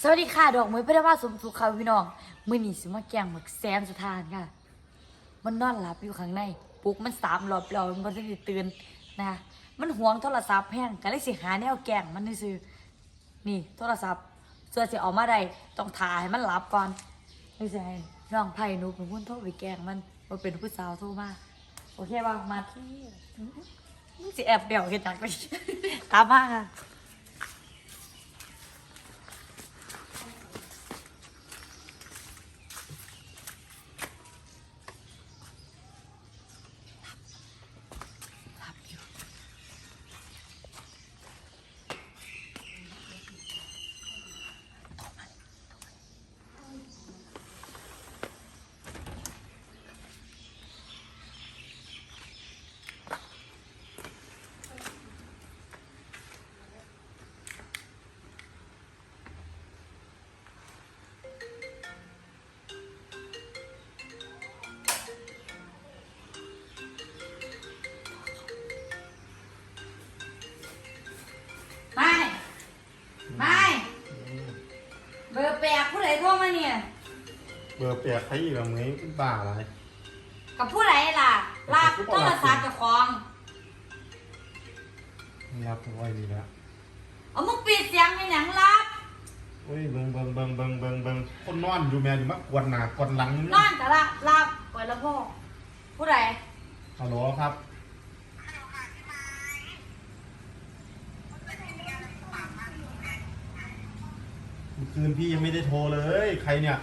สวัสดีค่ะ ดอกไม้พระว่าสมสุขค่ะพี่น้องมื่อนี้สิมาแกงหมักแซนสถานค่ะ มันนอนหลับอยู่ข้างในปลุกมันสามรอบแล้วมันก็จะตื่นนะคะมันห่วงโทรศัพท์แห้งก็เลยสิหาแนวแกงมันซื่อนี่โทรศัพท์เสื้อสิออกมาได้ต้องทาให้มันหลับก่อนไม่ใช่น้องไผ่หนูเป็นคนโทรไปแกงมันว่าเป็นผู้สาวโทรมาโอเคป่ะมาที่มึงสิแอบเดี่ยวกันจังไปตามมาค่ะ เนี่ย เบอร์เปียกใครอีกแบบนี้เป็นบ้าอะไร กับผู้ใดล่ะลากโทรศัพท์เจ้าของ รับไว้ดีแล้วเอามึงปิดเสียงเป็นหยังรับโอ้ยเบิ่งเบิ่งเบิ่งเบิ่งเบิ่งเบิ่งคนนอนอยู่แม่อยู่มากวนหน้ากวนหลังนอนกะละรับปล่อยละพ่อผู้ใดฮัลโหลครับเมื่อ คืนพี่ยังไม่ได้โทรเลย ใครเนี่ย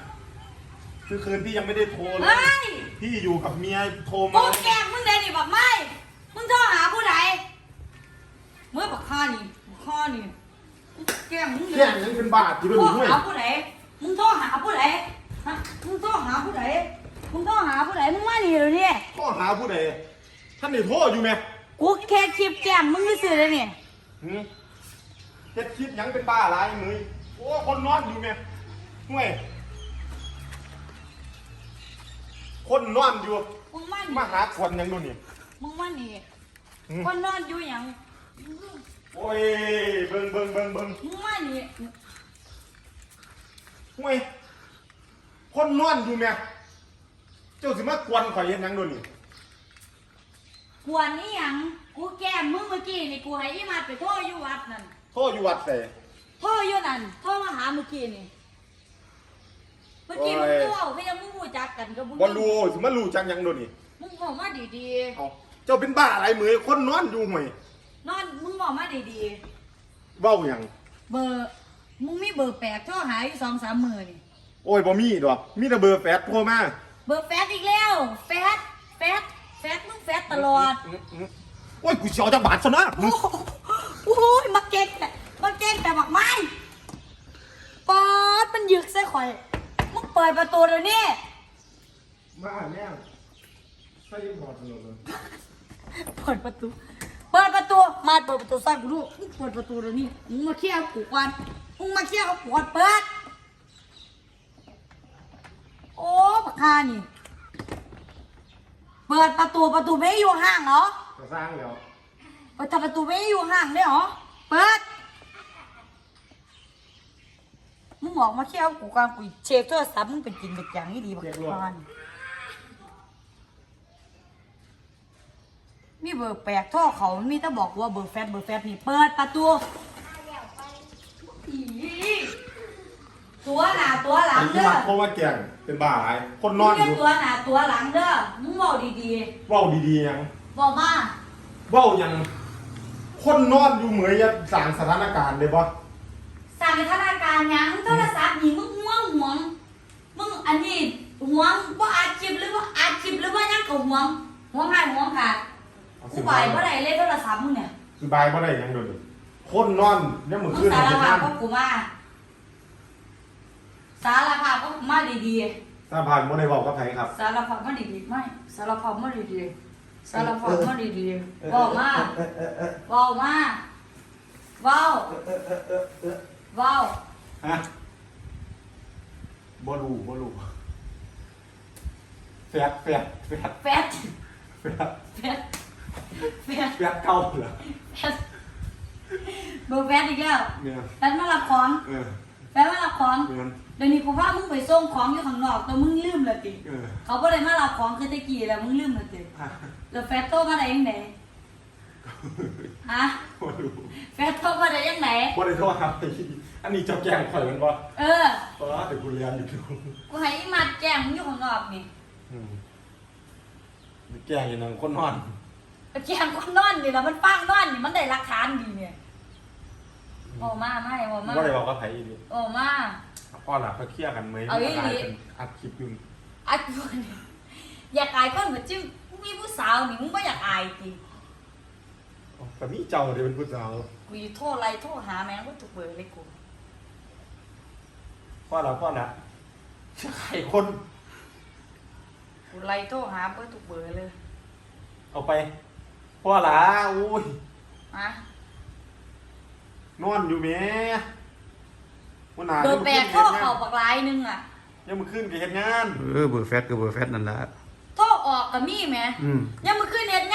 เมื่อคืนพี่ยังไม่ได้โทรเลเฮ้ย ย พี่อยู่กับเมียโทรกูมาแกล้งมึงเลยนี่บอกไม่ มึงโทรหาผู้ใดเมื่อบักข้านี่บักข้านี่กูแกล้งมึงเลแค่ยยังเป็นบ้าจีบโทหรนูด้วยหาผู้ใดมึงโทรหาผู้ใดฮะมึงโทรหาผู้ใดมึงโทรหาผู้ใดมึงมานี่เดี๋ยวนี้ข้อหาผู้ใดท่านนี่โทรอยู่ไหมกูแค่คลิปแกล้งมึงไม่ซื้อเลยเนี่ยหืมเฮ็ดคลิปยังเป็นบ้าอะไรมือ โอ้คนนอนอยู่ไหมห่วยคนนอนอยู่ มึงมานี่มาหาคนยังดูนี่ มึงมานี่หืม คนนอนอยู่หยังโอ้ยเบิ่งเบิ่งเบิ่งเบิ่งมึงมานี่ห่วยคนนอนอยู่แม่เจ้าสิมากวนข่อยเฮ็ดหยังดูนี่กวนนี่หยังกูแกล้งมึงเมื่อกี้นี่กูให้อีมาไปโทรอยู่วัดนั่นโทษอยู่วัดแต่ โทรอยู่นั่นโทรมาหาเมื่อกี้นี่เมื่อกี้มึงโทรเพื่อมึงรู้จักกันกับมึงบ่รู้สิมารู้จักหยังดูนี่มึงบอกมาดีเอาเจ้าเป็นบ้าอะไรมือคนนอนอยู่ห่วยๆนอนมึงบอกมาดีเว้าหยังๆเบอร์มึงมีเบอร์แปลกโทรหาอยู่สองสามมือนี่โอ้ยบ่มีดอกมีแต่เบอร์แฟดโทรมาเบอร์แฟดอีกแล้วแฟดแฟดแฟดมึงแฟดตลอด โอ้ยกูสิเอาจักบาทซะนะ โอ้โหโอ้ยมาเก่งแต่ มาเก่งแต่บักไม้ปอดมันยึกใส่ข่อยมึงเปิดประตูเดี๋ยวนี้มาแม่ใส่บอดเลยเปิดประตู เปิดประตู มาเปิดประตูใส่กูดูมึงเปิดประตูเดี๋ยวนี้มึงมาเคลียร์กับกูก่อนมึงมาเคลียร์กับกูก่อนเปิด โอ้ปากคานี่ เปิดประตูประตูไม่ได้อยู่ห้างเหรอ ก็สร้างแล้วเปิดแต่ประตูไม่ได้อยู่ห้างได้เหรอ เปิด มึงบอกมาเที่ยวกูกลางกูเช็คโทรศัพท์มึงเป็นจริงเป็นอย่างนี่ดีบักพานมีเบอร์แปลกท่อเขามันมีแต่บอกว่าเบอร์แฟตเบอร์แฟตนี่เปิดประตูอีตัวหนาตัวหลัไอ้งยี่เด้อมาโทรมาแกล้งเป็นบ้าอะไรคนนมึองนอเรียกยู่ตัวหนาตัวหลังเด้อมึงบอกดีเว้าดีๆยังๆบอกมาเว้ายังคนนอนอยู่เหมือนจะสร้างสถานการณ์เลยบ่สั่ งธนาการยังโทรศัพท์นี่มึงห่วงห่วงมึงอันนี้ห่วงว่าอาชีพหรือว่าอาชีพหรือว่ายังก็ห่วงห่วงหายห่วงขาดกูไปเมื่อไรเล่นโทรศัพท์มึงเนี่ยคือบายบ่ได้ยังโดนคนนอนเนี่ยเหมือนมึงขึ้นสารภาพก็กูมาสารภาพก็มาดีสาพานบ่ได้บอกกับไผครับ สารภาพมาดีๆไม่สารภาพมาดีๆสารภาพมาดีๆบอกมาบอกมาว้าเว้าฮะบ่รู้บ่รู้แฟดแฟดแฟดแฟตแฟดแฟตแฟตแฟดเก่าเหรอแฟตเบอร์แฟตอีกแล้วเนี่ยแฟตมารับของเออแฟแปลว่ารับของเงินเดี๋ยวนี้กูว่ามึงไปส่งของอยู่ข้างนอกแต่มึงลืมเลยติเออเขาบ่ได้มารับของคือตะกี้แล้วมึงลืมเลยติแล้วแฟตโตมาได้ยังไงฮะบ่รู้ แฟตโตมาได้ยังไงบ่ได้โทรหาอันนี้เจ้าแกงข่อยมันบ่เออ เพราะว่าแต่กูเรียนอยู่ที่กูให้อีมัดแจ้งมึงอยู่ข้างนอกนี่อืมแกงอย่างนั้นคนนอนไปแจ้งคนนอนนี่แล้วมันฟังนอนนี่มันได้หลักฐานดีเนี่ยโอ้มาไม่โอ้มาบ่ได้บอกว่าไผอีนี่โอ้มา พ่อหลับเขาเคลียร์กันไหมเอาอีหลี เป็นอัดคลิปอยู่อัดอยู่นี่อยากอายคนเหมือนจิ้มมึงมีผู้สาวนี่มึงก็อยากอายจริง แต่มีเจ้าเดี๋ยวเป็นผู้สาวกูอยู่โทษอะไรโทษหาแม่งก็ถูกเบอร์เลยกูพ่อหลับพ่อหลับใครคน กูไล่โทรหาเบอร์ถูกเบอร์เลยเอาไป พ่อหลาอุ้ยอะนอนอยู่แม่วันหนาโดนแบกโทษเขาบักลายหนึงอะยังมาขึ้นกับเฮ็ดงาน เออเบอร์แฟตก็เบอร์แฟตนั่นละโทษออกกับมี่แหม่อืมยังมือขึ้นเน็ตงาน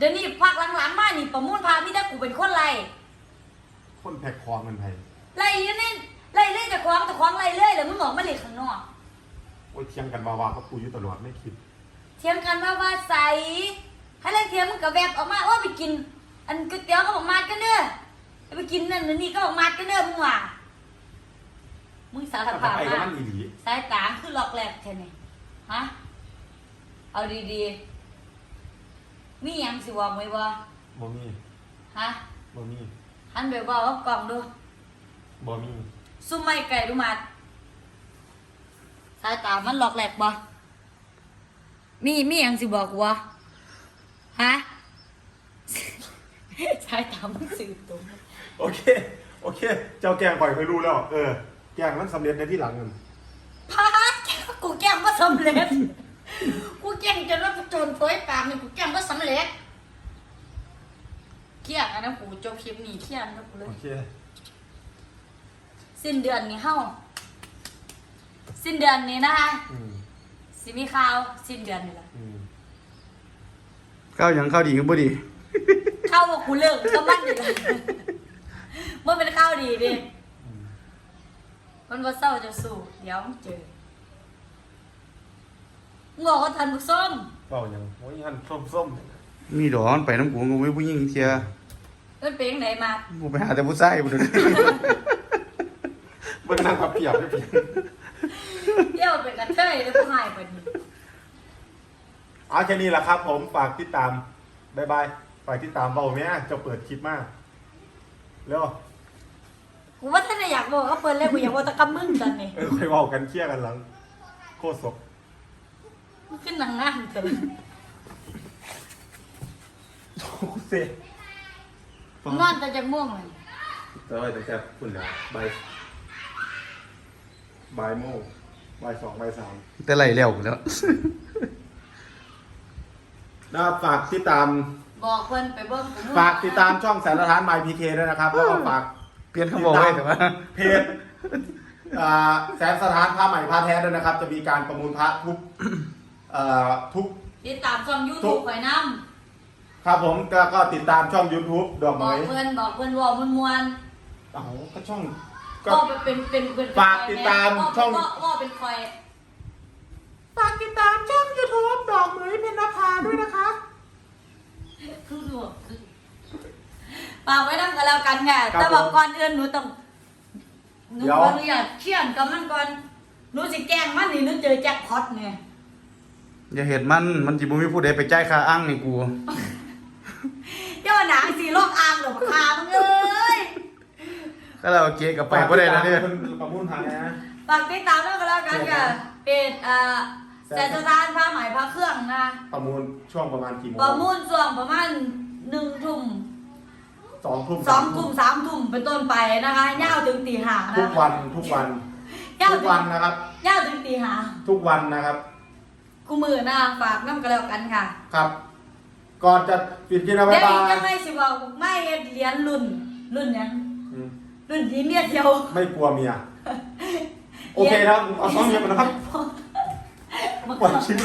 เดี๋ยวนี้พักหลังๆมานี่ประมูลพามิได้กูเป็นคนไล่คนแพ็คของกันไผไล่อยังนี่ไล่เล่แต่ความแต่ความไล่เรื่อยแล้วมึงออกมาเล่นข้างนอกโอ้ยเทียงกันวาวากับกูอยู่ตลอดไม่คิดเทียงกันว่าว่าใสให้เล่นเทียงมึงกับแวบออกมาว่าไปกิน อันก๋วยเตี๋ยวก็บอกมาดกันเด้อไปกินนั่นนั่นนี่ก็บอกมาดกันเด้อมึงว่ะมึงสารแต่ภาพไปกับมามันอีหลี สายตาคือหลอกแหลกแค่ไหนฮะเอาดีๆ มีหยังสิบอกไว้บ่บ่มีฮะบ่มีหันไปบอกกับกล่องดู บ่มีซุ่มไม่ไก่ดูมาดสายตามันหลอกแหลกบ่มีมีหยังสิบอกกูวะฮะ สายตามันสื่อตรงโอเค โอเค เจ้าแกงข่อยเคยรู้แล้ว เออ แกงมันสำเร็จในที่หลังนั่นพาดกูแกล้งมาสำเร็จกู แกล้งจนว่าโจรเผยปากนี่กูแกล้งมาสำเร็จเครียดอันนั้นกูจบคลิปนี้เครียดนะกูเลโอยเคสิ้นเดือนนี้เฮ้าสิ้นเดือนนี้นะคะอืมสิมีข่าวสิ้นเดือนนี่แหละอืมข้าวหยังข้าวดีก็บ่ดีข้าวว่ากูเลิกก็มันอยู่เลยมันเป็นข้าวดีดิอืมมันว่าเศร้าจะสู้เดี๋ยวมึงเจอ มึงบอกว่าทันบุกส้มเปล่ายังโอ้ยหันส้มมีดอนไปน้ำกูก็ไม่ผู้หญิงเทียมันเป็นยังไงมากูไปหาแต่ผู้ชายบ่เดยวนี้ๆเบิ่งนั่งพับเพียบไม่เพียบเที่ยวเป็นกระเทยแล้วผู้หายไปนี่เอาแค่นี้แหละครับ ผมฝากติดตามบายบายฝากติดตามเบาแม่จะเปิดคลิปมากเร็วกูว่าท่านน่ะอยากบอกก็เปิดเลยกูอยากบอกตะกำมึงตอนนี้เออค่อยเว้ากันเคลียร์กันหลังโคตรศกมึง ขึ้นหนังงานเถอะโอ้เซ่นอนแต่จะง่วงเลยแต่ว่าแต่แค่คุณแล้วบายบายโมงบายสองบายสามแต่ไล่แล้วกูแล้ว นะครับฝากติดตาม บอกเพิ่นไปเบิ่งกูฝากติดตามช่องแสนละทาน My PK ด้วยนะครับ แล้วก็ฝากเปลี่ยนคำบอกไว้แต่ว่า เพจอ่าแสนสถานผ้าใหม่ผ้าแท้ด้วยนะครับ จะมีการประมูลพระทุก เอ่อทุก ติดตามช่องทุ YouTube กข่อยนำครับผมแล้วก็ติดตามช่อง YouTube ดอกบเหมอกยเพิ่นบอกเพิ่นเว่าม่วนเอ้าก็ช่องๆก็ ก็เป็นเป็นเป็นเป็นฝากติดตามช่องว่าว่าเป็นคอยฝากติดตามช่อง YouTube ดอกเหมยเพญนภาด้วยนะคะ คือหนูฝากไว้นำกันแล้วกันค่ะครับแต่บอกผมก่อนอื่นหนูต้องหนูเดี๋ยว ขออนุญาตเขียนกับมันก่อนหนูสิแกล้งมันนี่หนูเจอแจ็คพอตเนี่ย อย่าเห็นมัน มันสิบ่มีผู้ใดไปจ่ายค่าอ้างนี่กู เดี๋ยวหนังสีโลกอามหรอกคามึงเอ้ยก็เราเกะกับไปบ่ได้แล้วเนี่ยฝากติตามเพิ่นประมูลทางนะ ฝากติดตามด้วยกันแล้วกันค่ะเป็นเอ่อแสนสถานผ้าไหมผ้าเครื่องนะ ประมูลช่วงประมาณกี่โมงประมูลช่วงประมาณหนึ่งทุ่มสองทุ่มสองทุ่มสามทุ่มเป็นต้นไปนะคะยาวถึงตีห้านะทุกวันทุกวันยาวทุกถึวันงนะครับยาวถึงตีห้าทุกวันนะครับ กูมือหน้าฝากน้ำกันแล้วกันค่ะครับ ก่อนจะปิดกินนะเดี๋บ๊ายวยอีบากจะยไม่สิบอกไม่เฮ็ดเหรียญรุ่น รุ่นหยังอืมรุ่นที่เมียเดียว ไม่กลัวเมีย โอเคนะครับเอาซ้อมเมียก่อนนะครับมาปล่อยชิ้นเลย